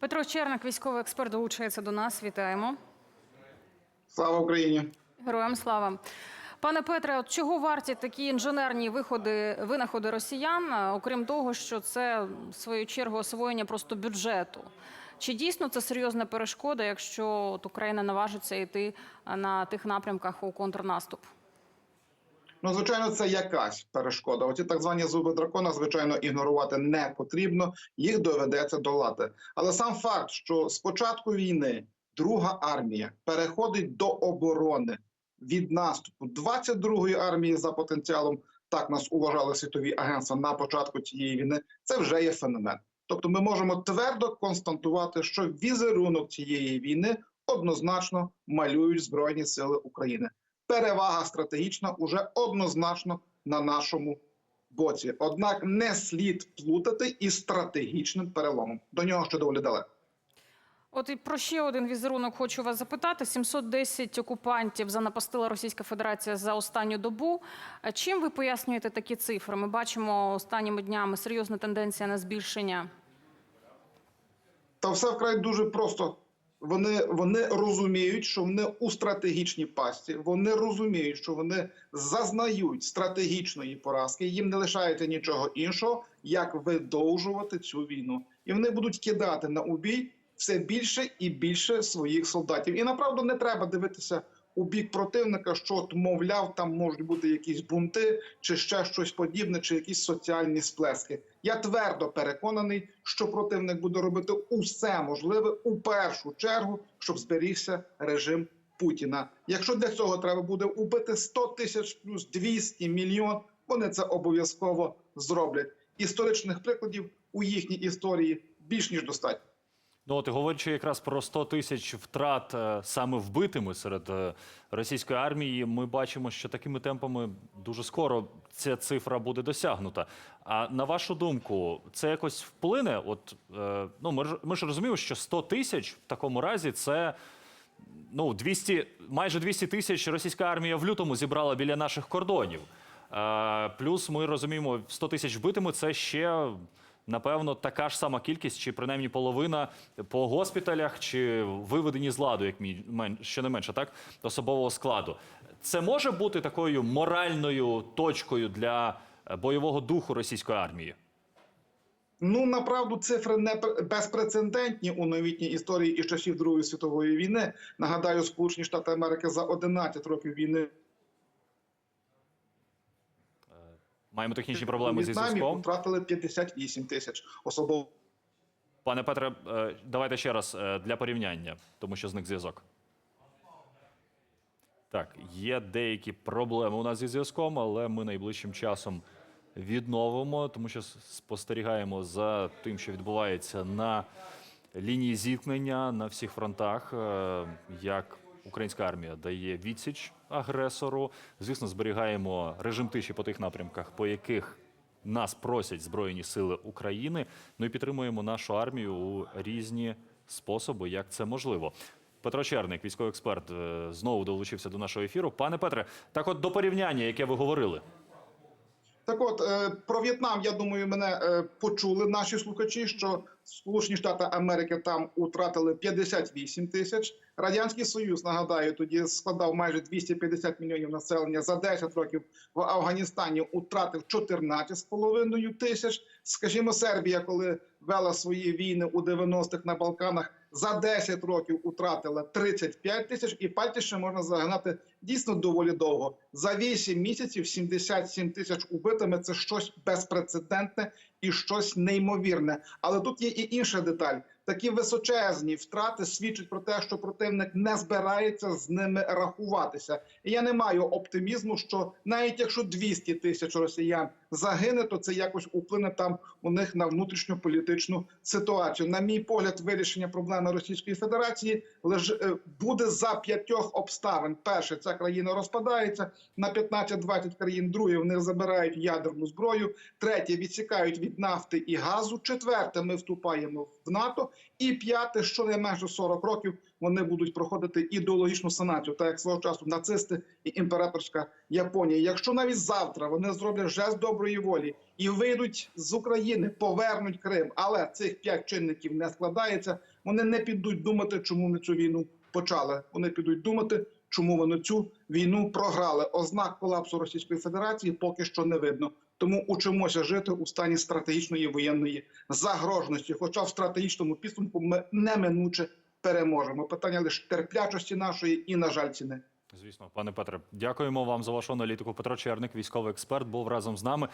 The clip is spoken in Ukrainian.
Петро Черник, військовий експерт, долучається до нас. Вітаємо. Слава Україні! Героям слава. Пане Петре, от чого варті такі інженерні виходи, винаходи росіян, окрім того, що це в свою чергу освоєння просто бюджету? Чи дійсно це серйозна перешкода, якщо от Україна наважиться йти на тих напрямках у контрнаступ? Ну, звичайно, це якась перешкода. Оці так звані зуби дракона, звичайно, ігнорувати не потрібно, їх доведеться долати. Але сам факт, що з початку війни друга армія переходить до оборони від наступу 22-ї армії за потенціалом, так нас уважали світові агентства на початку цієї війни. Це вже є феномен. Тобто, ми можемо твердо констатувати, що візерунок цієї війни однозначно малюють Збройні Сили України. Перевага стратегічна уже однозначно на нашому боці. Однак не слід плутати із стратегічним переломом. До нього ще доволі далеко. От і про ще один візерунок хочу вас запитати: 710 окупантів занапастила Російська Федерація за останню добу. Чим ви пояснюєте такі цифри? Ми бачимо останніми днями серйозна тенденція на збільшення. Та все вкрай дуже просто. Вони, вони розуміють, що вони у стратегічній пасті. Вони розуміють, що вони зазнають стратегічної поразки. Їм не лишається нічого іншого, як видовжувати цю війну, і вони будуть кидати на убій все більше і більше своїх солдатів. І направду не треба дивитися у бік противника, що от, мовляв, там можуть бути якісь бунти, чи ще щось подібне, чи якісь соціальні сплески. Я твердо переконаний, що противник буде робити усе можливе у першу чергу, щоб зберігся режим Путіна. Якщо для цього треба буде убити 100 тисяч плюс 200 мільйон, вони це обов'язково зроблять. Історичних прикладів у їхній історії більш ніж достатньо. Ну, от говорячи якраз про 100 тисяч втрат е, саме вбитими серед е, російської армії, ми бачимо, що такими темпами дуже скоро ця цифра буде досягнута. А на вашу думку, це якось вплине? От е, ну ми ж ми ж розуміємо, що 100 тисяч в такому разі це. Ну, 200, майже 200 тисяч російська армія в лютому зібрала біля наших кордонів. Плюс ми розуміємо, 100 тисяч вбитими це ще напевно така ж сама кількість, чи принаймні половина по госпіталях, чи виведені з ладу, як мі- мен- щонайменше, так особового складу. Це може бути такою моральною точкою для е, бойового духу російської армії. Ну направду цифри не пр- безпрецедентні у новітній історії із часів Другої світової війни. Нагадаю, Сполучені Штати Америки за 11 років війни Маємо технічні проблеми зі зв'язком. втратили 58 тисяч особово. Пане Петре, е, давайте ще раз е, для порівняння, тому що зник зв'язок. Так, є деякі проблеми у нас зі зв'язком, але ми найближчим часом відновимо, тому що спостерігаємо за тим, що відбувається на лінії зіткнення на всіх фронтах, е, як українська армія дає відсіч агресору. Звісно, зберігаємо режим тиші по тих напрямках, по яких нас просять Збройні Сили України. Ну і підтримуємо нашу армію у різні способи, як це можливо. Петро Черник, військовий експерт, е, знову долучився до нашого ефіру. Пане Петре, так от до порівняння, яке ви говорили. Так, от е, про В'єтнам, я думаю, мене е, почули наші слухачі, що Сполучені Штати Америки там утратили 58 тисяч. Радянський Союз, нагадаю, тоді складав майже 250 мільйонів населення. За 10 років в Афганістані утратив 14,5 тисяч. Скажімо, Сербія, коли вела свої війни у 90-х на Балканах, за 10 років утратила 35 тисяч, і пальці ще можна загнати дійсно доволі довго. За 8 місяців 77 тисяч убитими це щось безпрецедентне і щось неймовірне. Але тут є і інша деталь. Такі височезні втрати свідчать про те, що противник не збирається з ними рахуватися. І я не маю оптимізму, що навіть якщо 200 тисяч росіян загине, то це якось вплине там у них на внутрішню політичну ситуацію. На мій погляд, вирішення проблеми Російської Федерації е, буде за п'ятьох обставин. Перше, ця країна розпадається на 15-20 країн. Друге, в них забирають ядерну зброю. Третє, відсікають від від нафти і газу. Четверте, ми вступаємо в НАТО. І п'яте, щонайменше 40 років вони будуть проходити ідеологічну санацію, так як свого часу нацисти і імператорська Японія. Якщо навіть завтра вони зроблять жест доброї волі і вийдуть з України, повернуть Крим, але цих п'ять чинників не складається, вони не підуть думати, чому вони цю війну почали. Вони підуть думати, чому вони цю війну програли. Ознак колапсу Російської Федерації поки що не видно. Тому учимося жити у стані стратегічної воєнної загроженості. Хоча в стратегічному підсумку ми неминуче переможемо. Питання лише терплячості нашої і, на жаль, ціни. Звісно, пане Петре, дякуємо вам за вашу аналітику. Петро Черник, військовий експерт, був разом з нами.